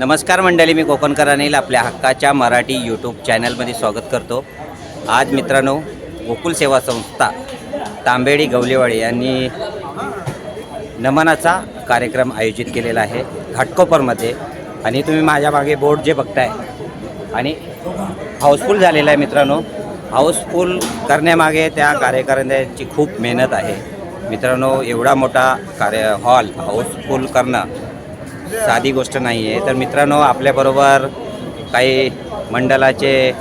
नमस्कार मंडळी मी कोकणकर अनिल आपल्या हक्काच्या मराठी यूट्यूब चॅनलमध्ये स्वागत करतो. आज मित्रांनो गोकुल सेवा संस्था तांबेडी गवलेवाडी यांनी नमनाचा कार्यक्रम आयोजित केलेला आहे. घाटकोपरमध्ये. आणि तुम्ही माझ्या मागे बोर्ड जे बघताय आणि हाऊसफुल झालेला आहे मित्रांनो. हाऊसफुल करण्यामागे त्या कार्यकर्त्यांची खूप मेहनत आहे. मित्रांनो एवढा मोठा कार्य हॉल हाऊसफुल करणं साधी गोष्ट नाही आहे. तर मित्रांनो आपल्याबरोबर काही मंडळाचे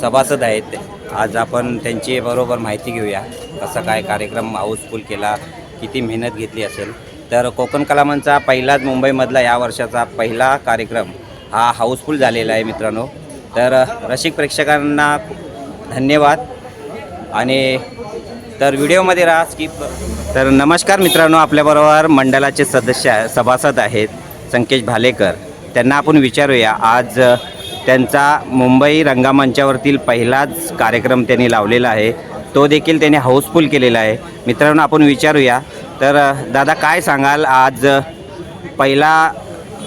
सभासद आहेत. आज आपण त्यांची बरोबर माहिती घेऊया. कसं काय कार्यक्रम हाऊसफुल केला किती मेहनत घेतली असेल. तर कोकण कलामांचा पहिलाच मुंबईमधला या वर्षाचा पहिला कार्यक्रम हा हाऊसफुल झालेला आहे मित्रांनो. तर रसिक प्रेक्षकांना धन्यवाद. आणि तर व्हिडिओमध्ये राहा स्किप तर नमस्कार मित्रांनो आपल्याबरोबर मंडळाचे सदस्य सभासद आहेत संकेश भालेकर. त्यांना आपण विचारूया आज त्यांचा मुंबई रंगामंचावरतील पहिलाच कार्यक्रम त्यांनी लावलेला आहे. तो देखील त्यांनी हाऊसफुल केलेला आहे. मित्रांनो आपण विचारूया तर दादा काय सांगाल आज पहिला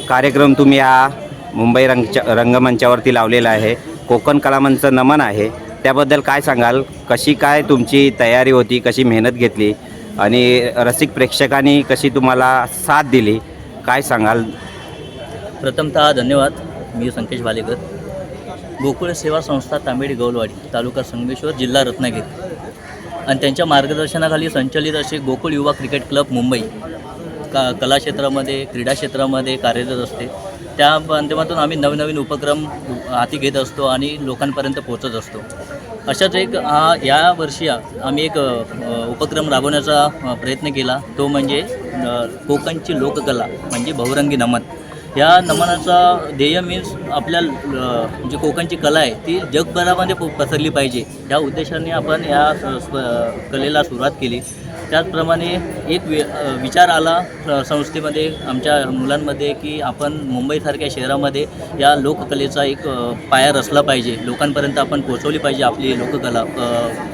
कार्यक्रम तुम्ही हा मुंबई रंगच्या रंगमंचावरती लावलेला आहे. कोकण कलामंचं नमन आहे. त्याबद्दल काय सांगाल? कशी काय तुमची तयारी होती? कशी मेहनत घेतली? आणि रसिक प्रेक्षकांनी कशी तुम्हाला साथ दिली? काय सांगाल? प्रथमतः धन्यवाद मी संकेश भालेकर गोकुळ सेवा संस्था तांबेडी गौलवाडी तालुका संगमेश्वर जिल्हा रत्नागिरी. आणि त्यांच्या मार्गदर्शनाखाली संचलित असे गोकुळ युवा क्रिकेट क्लब मुंबई का कला क्षेत्रामध्ये क्रीडा क्षेत्रामध्ये कार्यरत असते. त्या माध्यमातून आम्ही नवनवीन उपक्रम हाती घेत असतो आणि लोकांपर्यंत पोहोचत असतो. अशाच एक हा या वर्षी आम्ही एक उपक्रम राबवण्याचा प्रयत्न केला. तो म्हणजे कोकणची लोककला म्हणजे बहुरंगी नमन. या नमनाचा ध्येय मीन्स आपल्या जी कोकणची कला आहे ती जगभरामध्ये पसरली पाहिजे. या उद्देशाने आपण या स- कलेला सुरुवात केली. त्याचप्रमाणे एक वि विचार आला संस्थेमध्ये आमच्या मुलांमध्ये की आपण मुंबईसारख्या शहरामध्ये या लोककलेचा एक पाया रचला पाहिजे. लोकांपर्यंत आपण पोचवली पाहिजे आपली लोककला.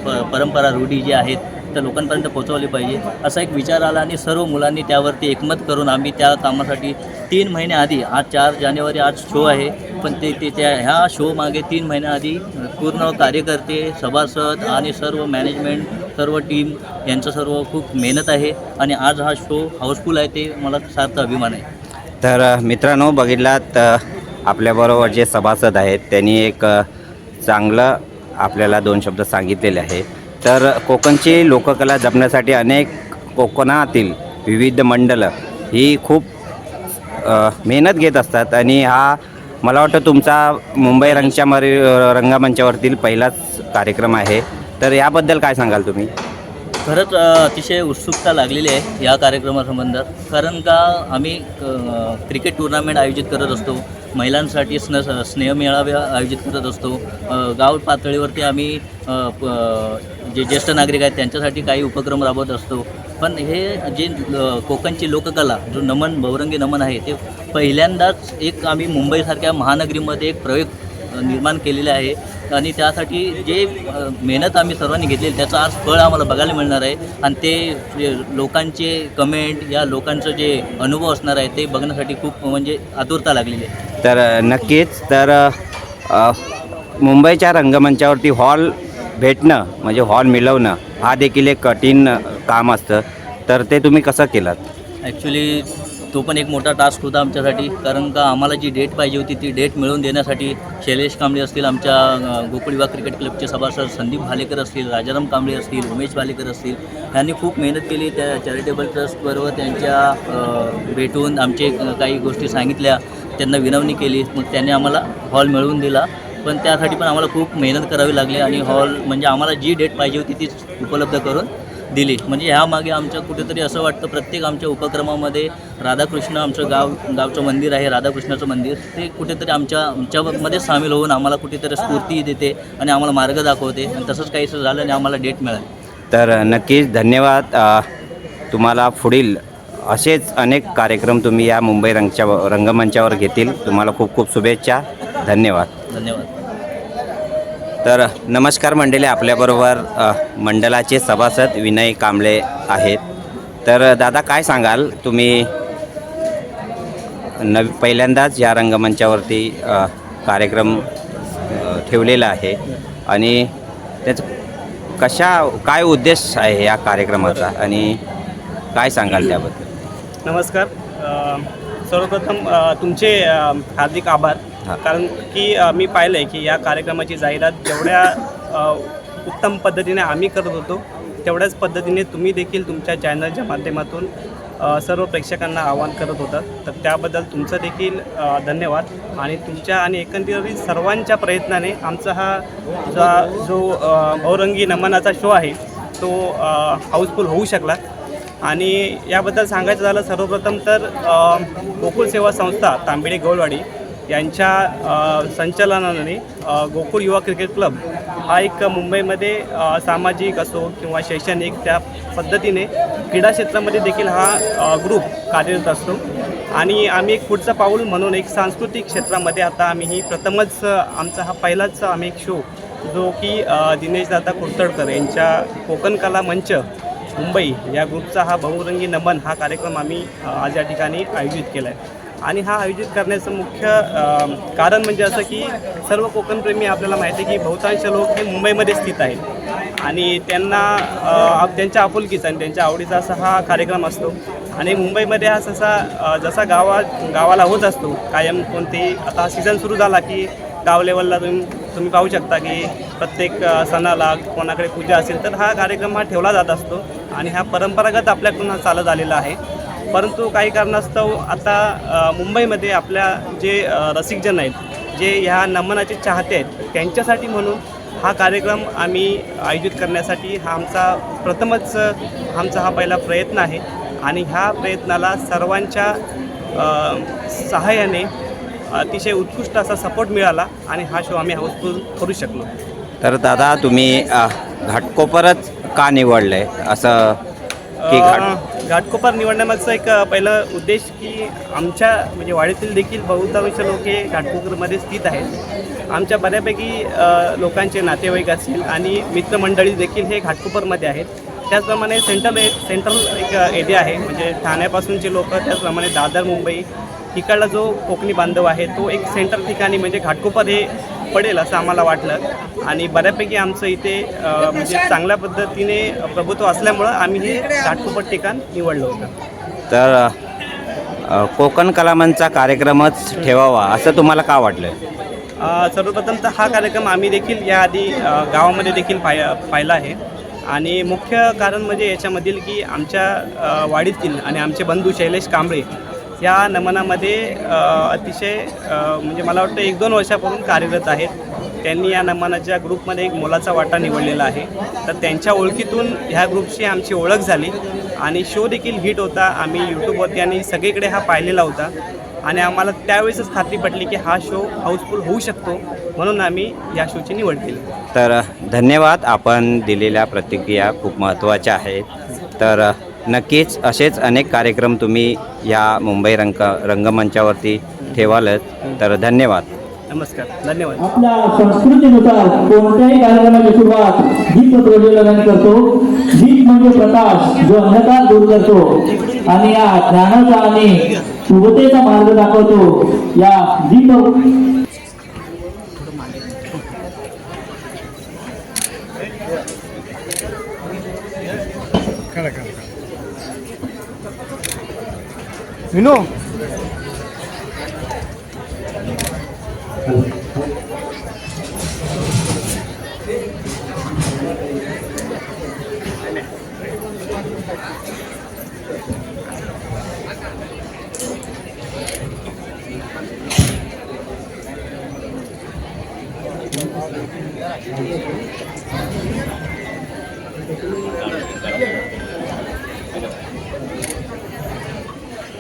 प परंपरा रूढी जी आहेत त्या लोकांपर्यंत पोहोचवली पाहिजे. असा एक विचार आला आणि सर्व मुलांनी त्यावरती एकमत करून आम्ही त्या कामासाठी तीन महिन्याआधी आज चार जानेवारी आज शो आहे. पण ते ते त्या ह्या शो मागे तीन महिन्याआधी पूर्ण कार्यकर्ते सभासद आणि सर्व मॅनेजमेंट सर्व टीम यांचं सर्व खूप मेहनत आहे. आणि आज हा शो हाऊसफुल आहे ते मला सार्थ अभिमान आहे. तर मित्रांनो बघितलात आपल्याबरोबर जे सभासद आहेत त्यांनी एक चांगलं आपल्याला दोन शब्द सांगितलेले आहे. तर कोकणची लोककला जपण्यासाठी अनेक कोकणातील विविध मंडलं ही खूप मेहनत घेत असतात. आणि हा मला वाटतं तुमचा मुंबई रंगच्या मरी रंगमंचावरतील पहिलाच कार्यक्रम आहे. तर याबद्दल काय सांगाल तुम्ही? खरंच अतिशय उत्सुकता लागलेली आहे या कार्यक्रमासंबंधात. कारण का आम्ही क्रिकेट टुर्नामेंट आयोजित करत असतो महिलांसाठी स्न स्नेहमेळावे आयोजित करत असतो गाव पातळीवरती आम्ही प- जे ज्येष्ठ नागरिक आहेत त्यांच्यासाठी काही उपक्रम राबवत असतो. पण हे जे कोकणची लोककला जो नमन बहुरंगी नमन आहे ते पहिल्यांदाच एक आम्ही मुंबईसारख्या महानगरीमध्ये एक प्रयोग निर्माण केलेले आहे. आणि त्यासाठी जे मेहनत आम्ही सर्वांनी घेतलेली त्याचं आज फळ आम्हाला बघायला मिळणार आहे. आणि ते लोकांचे कमेंट या लोकांचं जे अनुभव असणार आहे ते बघण्यासाठी खूप म्हणजे आतुरता लागलेली आहे. तर नक्कीच तर मुंबईच्या रंगमंचावरती हॉल भेटणं म्हणजे हॉल मिळवणं हा देखील एक कठीण काम असतं. तर ते तुम्ही कसं केलं ॲक्च्युली तो पण एक मोठा टास्क होता आमच्यासाठी. कारण का आम्हाला जी डेट पाहिजे होती ती डेट मिळवून देण्यासाठी शैलेश कांबळे असतील आमच्या गोकुळीवा क्रिकेट क्लबचे सभासद संदीप भालेकर असतील राजाराम कांबळे असतील उमेश भालेकर असतील यांनी खूप मेहनत केली. त्या चॅरिटेबल ट्रस्टबरोबर त्यांच्या भेटून आमचे काही गोष्टी सांगितल्या. त्यांना विनवणी केली. मग त्यांनी आम्हाला हॉल मिळवून दिला. पण त्यासाठी पण आम्हाला खूप मेहनत करावी लागली आणि हॉल म्हणजे आम्हाला जी डेट पाहिजे होती तीच उपलब्ध करून दिली. म्हणजे ह्यामागे आमच्या कुठेतरी असं वाटतं प्रत्येक आमच्या उपक्रमामध्ये राधाकृष्ण आमचं गाव गावचं मंदिर आहे राधाकृष्णाचं मंदिर. ते कुठेतरी आमच्या आमच्यामध्ये सामील होऊन आम्हाला कुठेतरी स्फूर्ती देते आणि आम्हाला मार्ग दाखवते आणि तसंच काहीसं झालं आणि आम्हाला डेट मिळाली. तर नक्कीच धन्यवाद. तुम्हाला पुढील असेच अनेक कार्यक्रम तुम्ही या मुंबई रंगच्या रंगमंचावर घेतील. तुम्हाला खूप खूप शुभेच्छा. धन्यवाद. धन्यवाद. तर नमस्कार मंडळी आपल्याबरोबर मंडळाचे सभासद विनय कांबळे आहेत. तर दादा काय सांगाल? तुम्ही नव पहिल्यांदाच या रंगमंचावरती कार्यक्रम ठेवलेला आहे. आणि त्याचं कशा काय उद्देश आहे या कार्यक्रमाचा? आणि काय सांगाल त्याबद्दल? नमस्कार. सर्वप्रथम तुमचे हार्दिक आभार. कारण की मी पाहिलं आहे की या कार्यक्रमाची जाहिरात जेवढ्या उत्तम पद्धतीने आम्ही करत होतो तेवढ्याच पद्धतीने तुम्ही देखील तुमच्या चॅनलच्या माध्यमातून सर्व प्रेक्षकांना आवाहन करत होतात तर त्याबद्दल तुमचं देखील धन्यवाद. आणि तुमच्या आणि एकंदरीत सर्वांच्या प्रयत्नाने आमचा हा जो जो बहुरंगी नमनाचा शो आहे तो हाऊसफुल होऊ शकला. आणि याबद्दल सांगायचं झालं सर्वप्रथम तर गोकुल गोकुळ सेवा संस्था तांबेडे गौलवाडी यांच्या संचालनाने गोकुळ युवा क्रिकेट क्लब हा एक मुंबईमध्ये सामाजिक असो किंवा शैक्षणिक त्या पद्धतीने क्रीडा क्षेत्रामध्ये देखील हा ग्रुप कार्यरत असतो. आणि आम्ही एक पुढचं पाऊल म्हणून एक सांस्कृतिक क्षेत्रामध्ये आता आम्ही ही प्रथमच आमचा हा पहिलाच आम्ही एक शो जो की दिनेश दिनेशदादा कुरतडकर यांच्या कोकण कला मंच मुंबई या ग्रुपचा हा बहुरंगी नमन हा कार्यक्रम आम्ही आज या ठिकाणी आयोजित केला आहे आणि हा आयोजित करण्याचं मुख्य कारण म्हणजे असं की सर्व कोकणप्रेमी आपल्याला माहिती आहे की बहुतांश लोक हे मुंबईमध्ये स्थित आहेत. आणि त्यांना त्यांच्या आपुलकीचा आणि त्यांच्या आवडीचा असा हा कार्यक्रम असतो. आणि मुंबईमध्ये हा ससा जसा गावा गावाला होत असतो कायम कोणतेही आता सीझन सुरू झाला की गाव लेवलला तुम्ही तुम्ही पाहू शकता की प्रत्येक सणाला कोणाकडे पूजा असेल तर हा कार्यक्रम हा ठेवला जात असतो. आणि हा परंपरागत आपल्याकडून हा चालत आलेला आहे. परंतु काही कारणास्तव आता मुंबईमध्ये आपल्या जे रसिकजन आहेत जे ह्या नमनाचे चाहते आहेत त्यांच्यासाठी म्हणून हा कार्यक्रम आम्ही आयोजित करण्यासाठी हा आमचा प्रथमच आमचा हा पहिला प्रयत्न आहे. आणि ह्या प्रयत्नाला सर्वांच्या सहाय्याने अतिशय उत्कृष्ट असा सपोर्ट मिळाला आणि हा शो आम्ही हाऊसफुल करू शकलो. तर दादा तुम्ही घाटकोपरच का निवडलं? आहे असं की घाट? घाटकोपर निवडण्यामागचा एक पहिला उद्देश की आमच्या म्हणजे वाडीतील देखील बहुतांश लोक हे घाटकोपरमध्ये स्थित आहेत. आमच्या बऱ्यापैकी लोकांचे नातेवाईक असतील आणि मित्रमंडळी देखील हे घाटकोपरमध्ये आहेत. त्याचप्रमाणे सेंट्रल ए सेंट्रल एक एरिया आहे म्हणजे ठाण्यापासूनचे लोक त्याचप्रमाणे दादर मुंबई इकडला जो कोकणी बांधव आहे तो एक सेंटर ठिकाणी म्हणजे घाटकोपर हे पडेल असं आम्हाला वाटलं. आणि बऱ्यापैकी आमचं इथे म्हणजे चांगल्या पद्धतीने प्रभुत्व असल्यामुळं आम्ही हे घाटकोपर ठिकाण निवडलं होतं. तर कोकण कलामंचा कार्यक्रमच ठेवावा असं तुम्हाला का वाटलं? सर्वप्रथम तर हा कार्यक्रम आम्ही देखील याआधी गावामध्ये देखील पाय पाहिला आहे. आणि मुख्य कारण म्हणजे याच्यामधील की आमच्या वाडीतील आणि आमचे बंधू शैलेश कांबळे ह्या नमनामध्ये अतिशय म्हणजे मला वाटतं एक दोन वर्षापासून कार्यरत आहेत. त्यांनी या नमनाच्या ग्रुपमध्ये एक मोलाचा वाटा निवडलेला आहे. तर त्यांच्या ओळखीतून ह्या ग्रुपशी आमची ओळख झाली आणि शो देखील हिट होता. आम्ही यूट्यूबवरती आणि सगळीकडे हा पाहिलेला होता. आणि आम्हाला त्यावेळेसच खात्री पटली की हा शो हाऊसफुल होऊ शकतो म्हणून आम्ही या शोची निवड केली. तर धन्यवाद. आपण दिलेल्या प्रतिक्रिया खूप महत्त्वाच्या आहेत. तर नक्कीच असेच अनेक कार्यक्रम तुम्ही या मुंबई रंग रंगमंचावरती ठेवालच तर धन्यवाद. नमस्कार. धन्यवाद. आपल्या संस्कृतीनुसार कोणत्याही कार्यक्रमाची सुरुवात दीप प्रज्वलनाने करतो. दीप म्हणजे प्रकाश जो अंधकार दूर करतो आणि या ज्ञानाचा आणि शुभतेचा मार्ग दाखवतो. या दीप You know?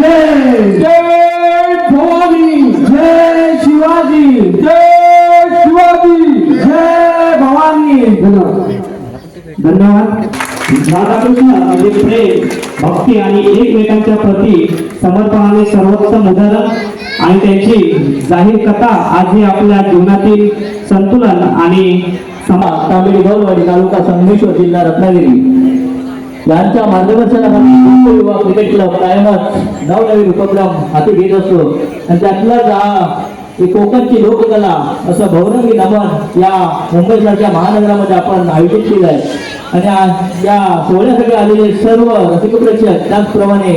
जय जय भवानी जय शिवाजी जय शिवाजी जय भवानी. धन्यवाद. राधाकृष्ण म्हणजे प्रेम भक्ती आणि एकमेकांच्या प्रती समर्पणाने सर्वोत्तम उदाहरण आणि त्यांची जाहीर कथा आजही आपल्या जीवनातील संतुलन आणि समाज तांबेडी गौरवाडी तालुका संगमेश्वर जिल्हा रत्नागिरी. यांच्या मार्गदर्शनाखाली युवा क्रिकेट क्लब कायमच नवनवीन उपक्रम हाती घेत असतो. आणि त्यातलाच हा कोकणची लोककला असं बहुरंगी नमन या मुंबईसारख्या महानगरामध्ये आपण आयोजित केलं आहे. आणि या सोहळ्यासाठी आलेले सर्व रसिक प्रेक्षक त्याचप्रमाणे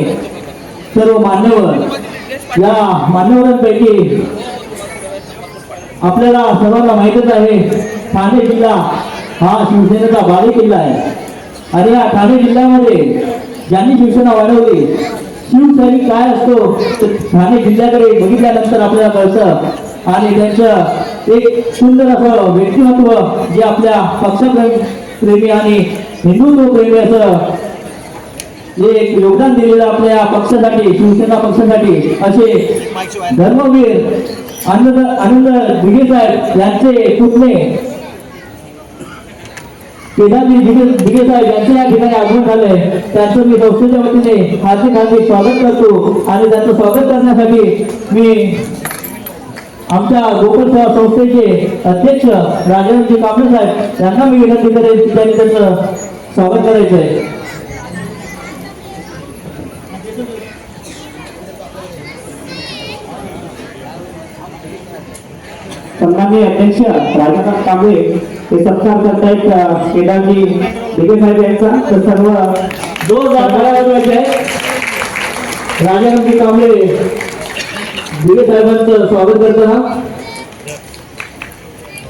सर्व मान्यवर या मान्यवरांपैकी आपल्याला सर्वांना माहितच आहे ठाणे जिल्हा हा शिवसेनेचा बाले किल्ला आहे. आणि या ठाणे जिल्ह्यामध्ये. ज्यांनी शिवसेना वाढवली शिवसैनिक काय असतो ठाणे जिल्ह्याकडे बघितल्यानंतर आपल्याला कळतं. आणि त्यांचं एक सुंदर असं व्यक्तिमत्व जे आपल्या पक्षप्रेमी प्रेमी आणि हिंदुत्व प्रेमी असं जे एक योगदान दिलेलं आपल्या पक्षासाठी शिवसेना पक्षासाठी असे धर्मवीर आनंद आनंद दिघे साहेब यांचे पुतणे केदारजी दिघे साहेब यांचे या ठिकाणी आगमन झाले त्यांचं मी संस्थेच्या वतीने हार्दिक हार्दिक स्वागत करतो आणि त्यांचं स्वागत करण्यासाठी मी आमच्या गोकुळ सेवा संस्थेचे अध्यक्ष राजारामजी कांबळे साहेब यांना मी विनंती करेन त्यांनी त्याचं स्वागत करायचं आहे. सन्माननीय अध्यक्ष राजाकांत कांबळे हे सत्कार करतायत केदारजी दिघे साहेब यांचा. तर सर्व दोन हजार वाजवायच्या वर्षाचे राजारामजी कांबळे दिगे साहेबांचं स्वागत करताना.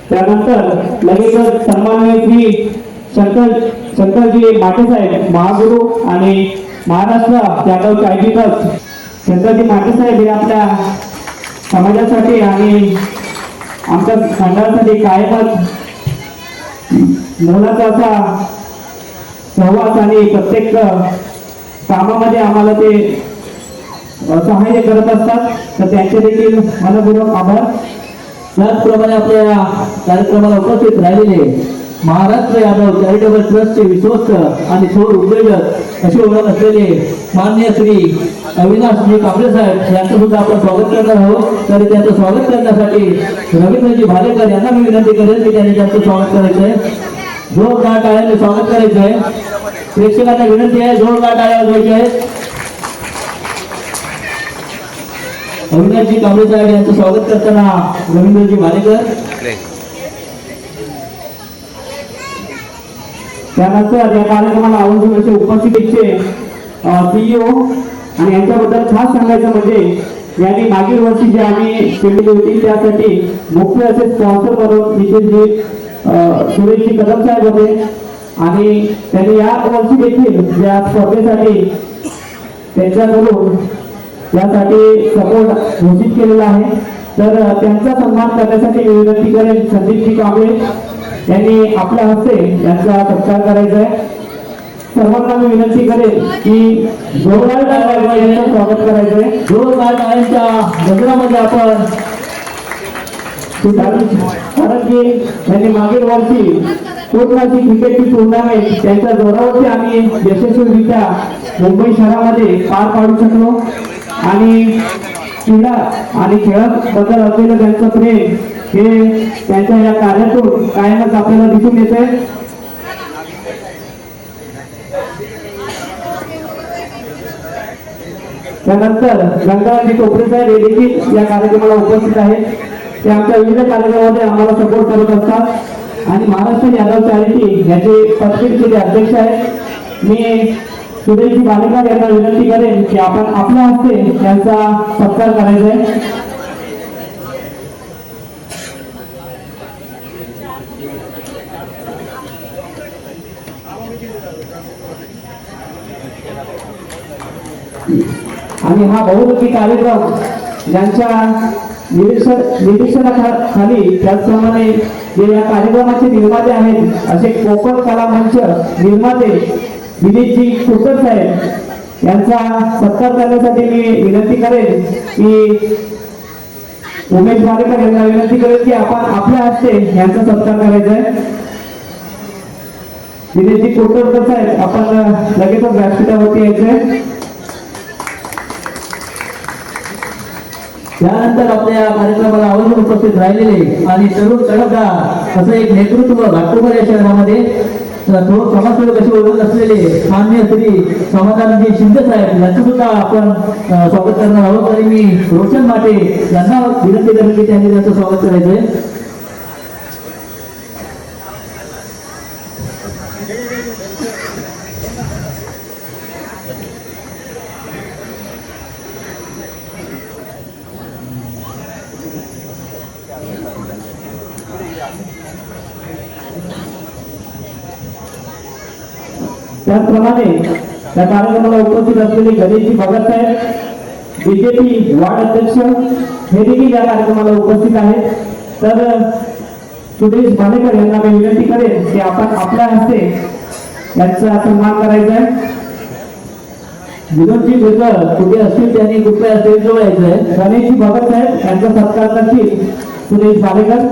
त्यानंतर लगेचच सन्मान्य श्री शंकर शंकरजी माटेसाहेब महागुरु आणि महाराष्ट्र जाधव ट्रस्ट. शंकरजी माटेसाहेब हे आपल्या समाजासाठी आणि आमच्या मंडळासाठी कायमच मोलाचा असा सहवास आणि प्रत्येक कामामध्ये आम्हाला ते सहाय्य करत असतात. तर त्यांचे देखील मनपूर्वक आभार. त्याचप्रमाणे आपल्या कार्यक्रमाला उपस्थित राहिलेले महाराष्ट्र यादव चॅरिटेबल ट्रस्टचे विश्वस्त आणि थोर उद्योजक अशी ओळख असलेले मान्य श्री अविनाशजी कांबळे साहेब यांचं सुद्धा आपण स्वागत करणार आहोत. तरी त्यांचं स्वागत करण्यासाठी रवींद्रजी भालेकर यांना मी विनंती करेल की त्यांनी त्यांचं स्वागत करायचं आहे जोरदार टाळ्याने स्वागत करायचं आहे प्रेक्षकांना विनंती आहे जोरदार टाळ्या वाजवायच्या आहेत. अविनाशजी कांबळे साहेब यांचं स्वागत करताना रवींद्रजी भालेकर. त्यानंतर या कार्यक्रमाला आवर्जून असे उपस्थितीचे सीईओ आणि यांच्याबद्दल खास सांगायचं म्हणजे यांनी मागील वर्षी जे आम्ही केलेली होती त्यासाठी मुख्य असे स्पॉन्सर म्हणून नितीनजी सुरेशजी कदम साहेब होते. आणि त्यांनी या वर्षी देखील या स्पर्धेसाठी त्यांच्याकडून यासाठी सपोर्ट घोषित केलेला आहे. तर त्यांचा सन्मान करण्यासाठी विनंती करेन संदीपजी कांबळे यांनी आपल्या हस्ते यांचा सत्कार करायचा आहे. सर्वांना मी विनंती करेन की जोरदार यांचं स्वागत करायचं आहे. जोरदार टाळ्यांच्या गजरामध्ये आपण कारण की त्यांनी मागील वर्षी पूर्णाची क्रिकेटची टुर्नामेंट त्यांच्या जोरावरती आम्ही यशस्वीरित्या मुंबई शहरामध्ये पार पाडू शकलो. आणि क्रीडा आणि खेळाबद्दल असलेलं त्यांचं प्रेम हे त्यांच्या या कार्यातून कायमच आपल्याला दिसून येते त्यानंतर गंगाजी टोपरे साहेब हे देखील या कार्यक्रमाला उपस्थित आहेत. ते आमच्या विविध कार्यक्रमामध्ये आम्हाला सपोर्ट करत असतात. आणि महाराष्ट्र यादव चॅरिटी याचे पदवीचे अध्यक्ष आहेत. मी सुरेश बालेकर यांना विनंती करेन की आपण आपल्या हस्ते यांचा सत्कार करायचा आहे. आणि हा बहुमुखी कार्यक्रम ज्यांच्या निरीक्षण निरीक्षणाखाली त्याचप्रमाणे जे या कार्यक्रमाचे निर्माते आहेत असे कोकण कला मंच निर्माते विजयजी कुलकर साहेब यांचा सत्कार करण्यासाठी मी विनंती करेन की उमेश वाडेकर यांना विनंती करेन की आपण आपल्या हस्ते यांचा सत्कार करायचा आहे. विजयजी कोटरकर साहेब आपण लगेचच व्यासपीठावरती यायचंय त्यानंतर आपल्या या कार्यक्रमाला आवर्जून उपस्थित राहिलेले आणि तरुण तडफदार असं एक नेतृत्व घाटकोपर या शहरामध्ये थोडं समाजसेवक असे ओळखत असलेले मान्य श्री समाधानजी शिंदे साहेब यांचं सुद्धा आपण स्वागत करणार आहोत. आणि मी रोशन माटे यांना विनंती करेन त्यांनी त्यांचं स्वागत करायचंय. त्याचप्रमाणे या कार्यक्रमाला उपस्थित असलेले गणेशजी भगत साहेब बीजेपी वार्ड अध्यक्ष हे देखील या कार्यक्रमाला उपस्थित आहेत. तर सुरेश मानेकर यांना मी विनंती करेन की आपण आपल्या हस्ते यांचा सन्मान करायचा आहे. विनोदजी बेकर कुठे असतील त्यांनी कृपया स्टेजजवळ यायचं आहे. गणेशजी भगत साहेब यांचा सत्कार करतील सुरेश मानेकर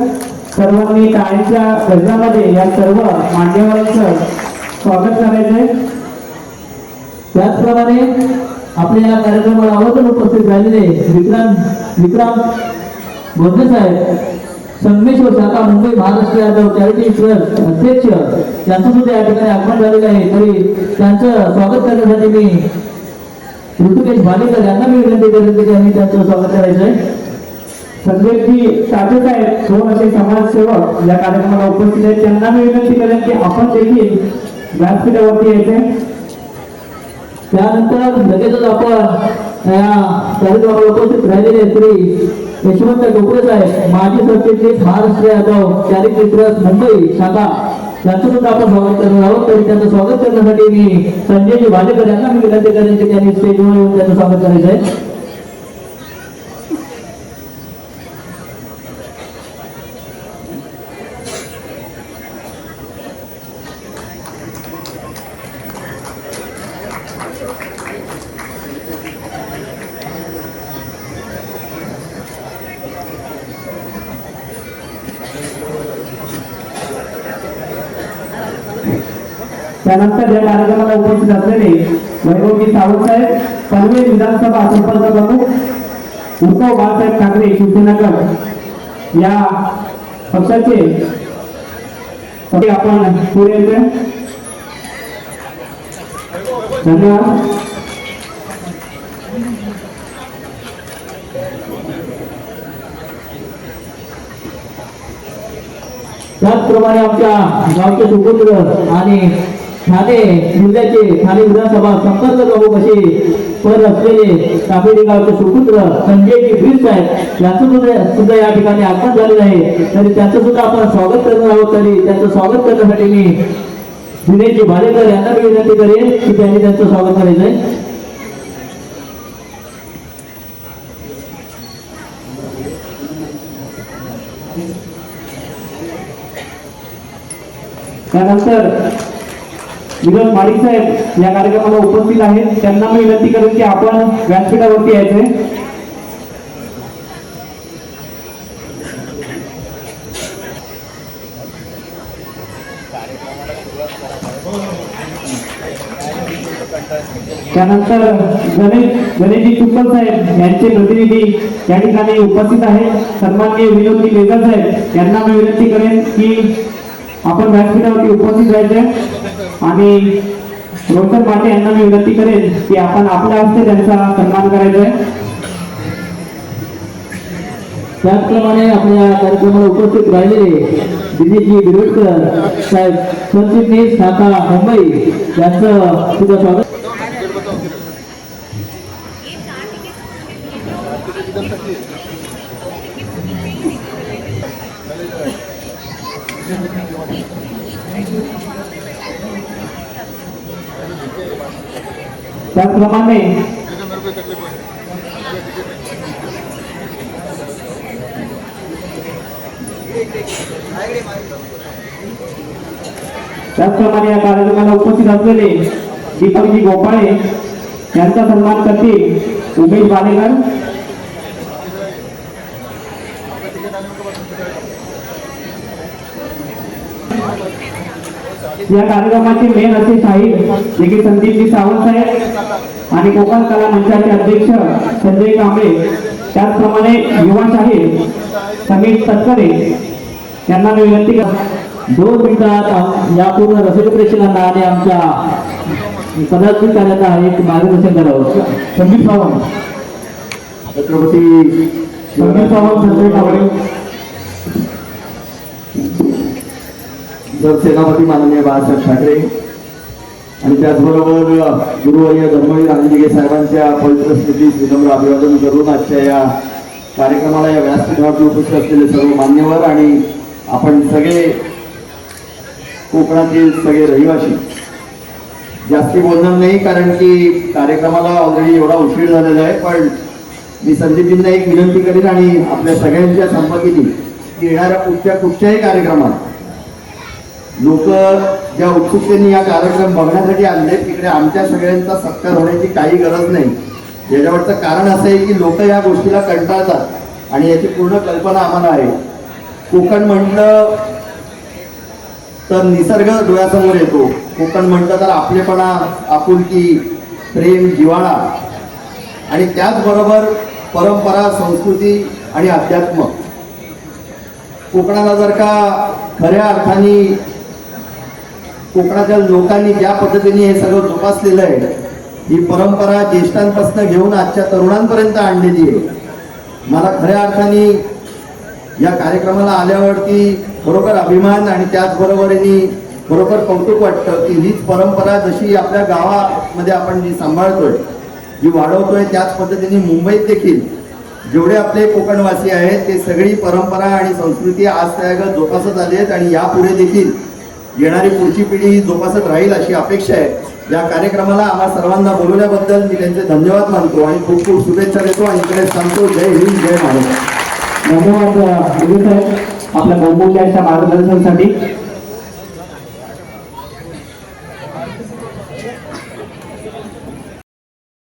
सर्वांनी टाळ्यांच्या गजरामध्ये या सर्व मान्यवरांचं स्वागत करायचंय. त्याचप्रमाणे आपल्या या कार्यक्रमाला आवर्जून उपस्थित झालेले विक्रांत विक्रांत बोधे साहेब संगमेश्वर शाखा मुंबई महाराष्ट्र यादव चॅरिटी ट्रस्ट अध्यक्ष यांचं सुद्धा या ठिकाणी आगमन झालेलं आहे. तरी त्यांचं स्वागत करण्यासाठी मी ऋतुकेश भालेकर यांना मी विनंती करेन की त्यांनी त्यांचं स्वागत करायचं आहे संदीपजी साठे साहेब दोन असे समाजसेवक या कार्यक्रमाला उपस्थित आहेत. त्यांना मी विनंती करेन की आपण देखील व्यासपीठावरती यायचे त्यानंतर लगेचच आपण या कार्यक्रमाला उपस्थित राहिलेले श्री यशवंत डोकरे साहेब माजी सरचिटणीस महाराष्ट्र यादव चॅरिटी मुंबई शाखा. यांचं सुद्धा आपण स्वागत करणार आहोत. तरी त्यांचं स्वागत करण्यासाठी मी संजयजी भालेकर यांना मी विनंती करेन की त्यांनी स्टेजवर येऊन त्यांचं स्वागत करायचं आहे. त्यानंतर या कार्यक्रमाला उपस्थित असलेले वैभवजी सावंत साहेब पनवेल विधानसभा संपर्क प्रमुख उद्धव बाळासाहेब ठाकरे शिवसेना गट या पक्षाचे आपण पुढे येतोय धन्यवाद. त्याचप्रमाणे आमच्या गावचे सुपुत्र आणि ठाणे जिल्ह्याचे ठाणे विधानसभा संपर्क प्रमुख असे पद असलेले कापेरी गावचे सुपुत्र संजयजी भीर साहेब यांचं सुद्धा सुद्धा या ठिकाणी आगमन झालेलं आहे. तरी त्यांचं सुद्धा आपण स्वागत करणार आहोत तरी त्यांचं स्वागत करण्यासाठी मी दिनेशजी भालेकर यांना मी विनंती करेन की त्यांनी त्यांचं स्वागत करायचं आहे त्यानंतर विनोद माळी साहेब या कार्यक्रमाला उपस्थित आहेत. त्यांना मी विनंती करेन की आपण व्यासपीठावरती यायचंय. त्यानंतर गणेश गणेशजी तुपल साहेब यांचे प्रतिनिधी या ठिकाणी उपस्थित आहेत. सन्माननीय विनोदी मेघर साहेब यांना मी विनंती करेन की आपण व्यासपीठावरती उपस्थित राहायचे आणि रोशन माटे यांना मी विनंती करेन की आपण आपल्या हस्ते त्यांचा सन्मान करायचा आहे. त्याचप्रमाणे आपल्या या कार्यक्रमाला उपस्थित राहिलेले दिनेशजी बिरोडकर साहेब सरचिटणीस शाखा मुंबई यांचं सुद्धा स्वागत त्याचप्रमाणे त्याचप्रमाणे या कार्यक्रमाला उपस्थित असलेले दीपकजी गोपाळे यांचा सन्मान करतील उमेश बालेकर. या कार्यक्रमाचे मेन असे साहिब जे की संदीपजी सावंत साहेब आणि कोकण कला मंचाचे अध्यक्ष संजय कांबळे. त्याचप्रमाणे युवा शाहीर समीर तटकरे यांना मी विनंती कर दोन मिनिटात या पूर्ण रसिक प्रेक्षकांना आणि आमच्या पदाधिकाऱ्यांना एक मार्गदर्शन करावं संदीप सावंत. छत्रपती संदीप सावंत संजय कांबळे सेनापती माननीय बाळासाहेब ठाकरे आणि त्याचबरोबर गुरुवर्य धर्मवीर आनंदगे साहेबांच्या पवित्र स्मृतीस विनम्र अभिवादन करून आजच्या या कार्यक्रमाला या व्यासपीठावरती उपस्थित असलेले सर्व मान्यवर आणि आपण सगळे कोकणातील सगळे रहिवासी. जास्ती बोलणार नाही कारण की कार्यक्रमाला ऑलरेडी एवढा उशीर झालेला आहे पण मी संदीपजींना एक विनंती करीन आणि आपल्या सगळ्यांच्या संमतीने की येणाऱ्या पुढच्या कुठच्याही कार्यक्रमात लोक ज्या उत्सुकतेने या कार्यक्रम बघण्यासाठी आणले तिकडे आमच्या सगळ्यांचा सत्कार होण्याची काही गरज नाही. याच्यावरचं कारण असं आहे की लोक या गोष्टीला कंटाळतात आणि याची पूर्ण कल्पना आम्हाला आहे. कोकण म्हटलं तर निसर्ग डोळ्यासमोर येतो. कोकण म्हटलं तर आपलेपणा आपुलकी प्रेम जिव्हाळा. आणि त्याचबरोबर परंपरा संस्कृती आणि अध्यात्म. कोकणाला जर का खऱ्या अर्थाने कोकणाच्या लोकांनी ज्या पद्धतीने हे सगळं जोपासलेलं आहे ही परंपरा ज्येष्ठांपासून घेऊन आजच्या तरुणांपर्यंत आणलेली आहे. मला खऱ्या अर्थाने या कार्यक्रमाला आल्यावरती खरोखर अभिमान आणि त्याचबरोबरीने खरोखर कौतुक वाटतं की हीच परंपरा जशी आपल्या गावामध्ये आपण जी सांभाळतोय जी वाढवतोय त्याच पद्धतीने मुंबईत देखील जेवढे आपले कोकणवासी आहेत ते सगळी परंपरा आणि संस्कृती आज त्यागत जोपासत आली आहेत आणि यापुढे देखील येणारी पुढची पिढी ही जोपासत राहील अशी अपेक्षा आहे. या कार्यक्रमाला आम्हा सर्वांना बोलवल्याबद्दल मी त्यांचे धन्यवाद मानतो आणि खूप खूप शुभेच्छा देतो आणि इकडे सांगतो जय हिंद जय महाराष्ट्र. धन्यवाद आपल्या बहुमूल्य अशा मार्गदर्शनासाठी.